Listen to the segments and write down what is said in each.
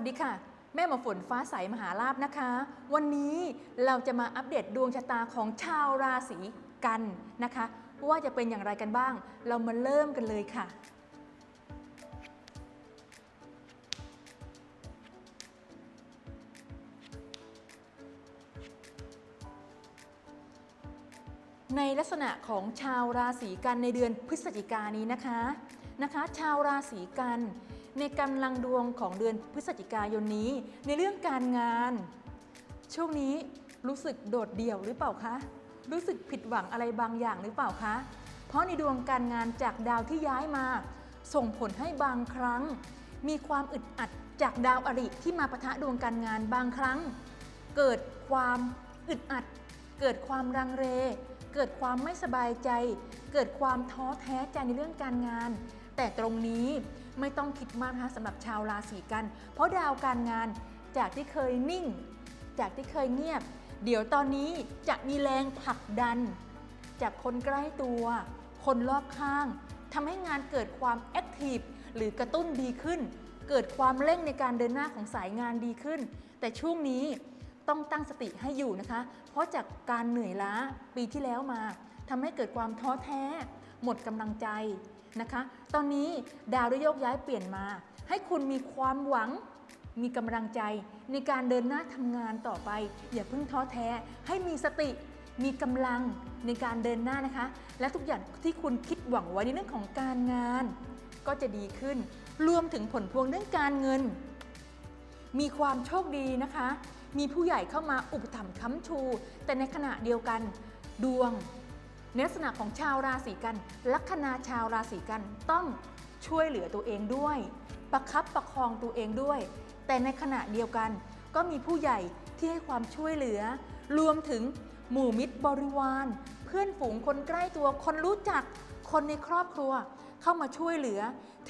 วัสดีค่ะ แม่หมอฝนฟ้าใสมหาลาบนะคะ วันนี้เราจะมาอัปเดตดวงชะตาของชาวราศีกันนะคะ ว่าจะเป็นอย่างไรกันบ้าง เรามาเริ่มกันเลยค่ะ ในลักษณะของชาวราศีกันในเดือนพฤศจิกานี้นะคะนะคะ ชาวราศีกัน ในกำลังดวงของเดือนพฤศจิกายนนี้ ในเรื่องการงาน ช่วงนี้รู้สึกโดดเดี่ยวหรือเปล่าคะ รู้สึกผิดหวังอะไรบางอย่างหรือเปล่าคะ เพราะในดวงการงานจากดาวที่ย้ายมา ส่งผลให้บางครั้ง มีความอึดอัดจากดาวอริที่มาปะทะดวงการงานบางครั้ง เกิดความอึดอัด เกิดความรังเรเกิดความไม่สบายใจ เกิดความท้อแท้ใจในเรื่องการงาน แต่ตรงนี้ ไม่ต้องคิดมากนะคะสำหรับชาวราศีกัน เพราะดาวการงานจากที่เคยนิ่ง จากที่เคยเงียบ เดี๋ยวตอนนี้จะมีแรงผลักดัน จากคนใกล้ตัว คนรอบข้างทำให้งานเกิดความแอคทีฟหรือกระตุ้นดีขึ้น เกิดความเร่งในการเดินหน้าของสายงานดีขึ้น แต่ช่วงนี้ต้องตั้งสติให้อยู่นะคะ เพราะจากการเหนื่อยล้าปีที่แล้วมาทำให้เกิดความท้อแท้ หมดกำลังใจ นะคะ ตอนนี้ดาวได้โยกย้ายเปลี่ยนมา ให้คุณมีความหวัง มีกำลังใจ ในการเดินหน้าทำงานต่อไป อย่าเพิ่งท้อแท้ ให้มีสติ มีกำลังในการเดินหน้านะคะ และทุกอย่างที่คุณคิดหวังไว้ในเรื่องของการงาน ก็จะดีขึ้น รวมถึงผลพวงเรื่องการเงิน มีความโชคดีนะคะ มีผู้ใหญ่เข้ามาอุปถัมภ์ค้ำชู แต่ในขณะเดียวกัน ดวง ในลักษณะของชาวราศีกัน ลัคนาชาวราศีกันต้องช่วยเหลือตัวเองด้วย ประคับประคองตัวเองด้วย แต่ในขณะเดียวกันก็มีผู้ใหญ่ที่ให้ความช่วยเหลือ รวมถึงหมู่มิตรบริวาร เพื่อนฝูงคนใกล้ตัวคนรู้จักคนในครอบครัวเข้ามาช่วยเหลือ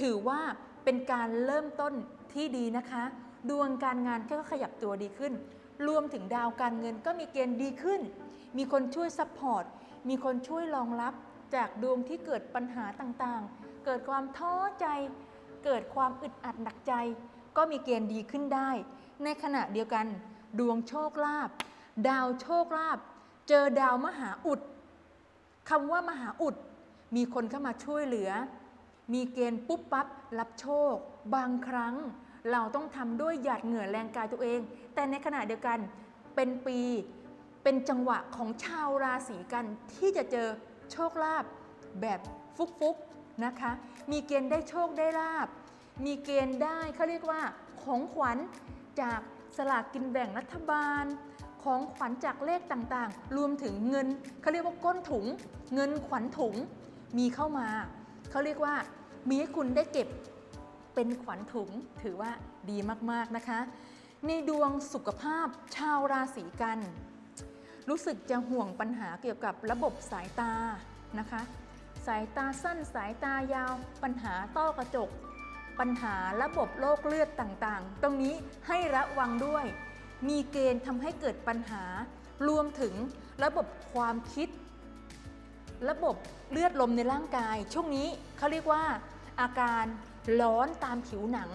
ถือว่าเป็นการเริ่มต้นที่ดีนะคะ ดวงการงานก็ขยับตัวดีขึ้น รวมถึงดาวการเงินก็มีเกณฑ์ดีขึ้น มีคนช่วยซัพพอร์ต มีคนช่วยรองรับจากดวงที่เกิดปัญหาต่างๆ เกิดความท้อใจ เกิดความอึดอัดหนักใจ ก็มีเกณฑ์ดีขึ้นได้ ในขณะเดียวกัน ดวงโชคลาภดาวโชคลาภเจอดาวมหาอุดคำว่ามหาอุด มีคนเข้ามาช่วยเหลือ มีเกณฑ์ปุ๊บปั๊บรับโชค บางครั้งเราต้องทำด้วยหยาดเหงื่อแรงกายตัวเอง แต่ในขณะเดียวกันเป็นปี เป็นจังหวะของชาวราศีกันที่จะเจอโชคลาภแบบฟุกๆนะคะ มีเกณฑ์ได้โชคได้ลาบ มีเกณฑ์ได้เขาเรียกว่าของขวัญจากสลากกินแบ่งรัฐบาล ของขวัญจากเลขต่างๆ รวมถึงเงินเขาเรียกว่าก้นถุง เงินขวัญถุงมีเข้ามา เขาเรียกว่ามีให้คุณได้เก็บเป็นขวัญถุงถือว่าดีมากๆนะคะ ในดวงสุขภาพชาวราศีกัน รู้สึกจะห่วงปัญหาเกี่ยวกับระบบสายตานะคะ สายตาสั้นสายตายาว ปัญหาต้อกระจก ปัญหาระบบโรคเลือดต่างๆ ตรงนี้ให้ระวังด้วย มีเกณฑ์ทำให้เกิดปัญหารวมถึงระบบความคิด ระบบเลือดลมในร่างกาย ช่วงนี้เขาเรียกว่าอาการร้อนตามผิวหนัง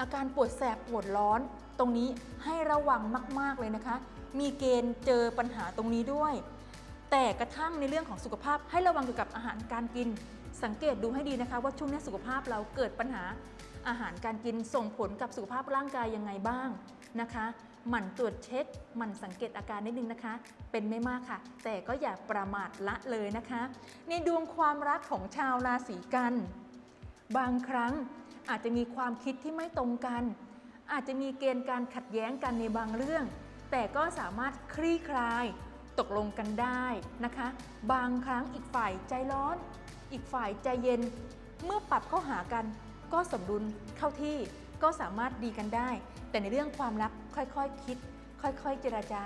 อาการปวดแสบปวดร้อน ตรงนี้ให้ระวังมาก ๆ เลยนะคะ มีเกณฑ์เจอปัญหาตรงนี้ด้วย แต่กระทั่งในเรื่องของสุขภาพให้ระวังเกี่ยวกับอาหารการกิน สังเกตดูให้ดีนะคะ ว่าช่วงนี้สุขภาพเราเกิดปัญหาอาหารการกินส่งผลกับสุขภาพร่างกายยังไงบ้างนะคะหมั่นตรวจเช็คหมั่นสังเกตอาการนิดนึงนะคะ เป็นไม่มากค่ะ แต่ก็อย่าประมาทละเลยนะคะ ในดวงความรักของชาวราศีกัน บางครั้ง อาจจะมีความคิดที่ไม่ตรงกัน อาจจะมีเกณฑ์การขัดแย้งกันในบางเรื่อง แต่ก็สามารถคลี่คลาย ตกลงกันได้นะคะ บางครั้งอีกฝ่ายใจร้อน อีกฝ่ายใจเย็น เมื่อปรับเข้าหากัน ก็สมดุลเข้าที่ก็สามารถดีกันได้ แต่ในเรื่องความรักค่อยๆคคิด ค่อยๆ เจราจา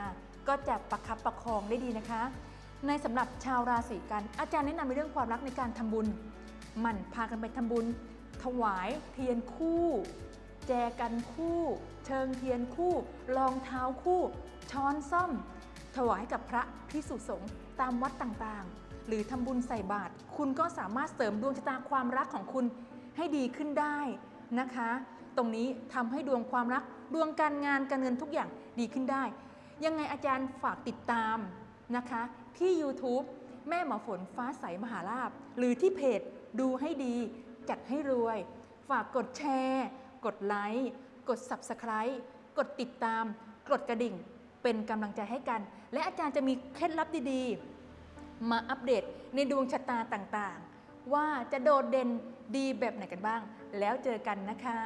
ก็จะประคับประคองได้ดีนะคะ ในสำหรับชาวราศีกันอาจารย์แนะนำในเรื่องความรักในการทำบุญหมั่นพากันไปทำบุญ ถวายเทียนคู่ แจกันคู่ เชิงเทียนคู่ รองเท้าคู่ ช้อนซ่อม ถวายกับพระพิสุสงฆ์ตามวัดต่างๆ หรือทำบุญใส่บาตรคุณก็สามารถเสริมดวงชะตาความรักของคุณให้ดีขึ้นได้นะคะ ตรงนี้ทำให้ดวงความรักดวงการงานการเงินทุกอย่างดีขึ้นได้ ยังไงอาจารย์ฝากติดตามนะคะ ที่ YouTube แม่หมอฝนฟ้าใสมหาลาภหรือที่เพจดูให้ดี จัดให้รวย ฝากกดแชร์ กดไลค์ กด Subscribe กดติดตาม กดกระดิ่ง เป็นกำลังใจให้กัน และอาจารย์จะมีเคล็ดลับดีๆ มาอัปเดตในดวงชะตาต่างๆ ว่าจะโดดเด่นดีแบบไหนกันบ้าง แล้วเจอกันนะคะ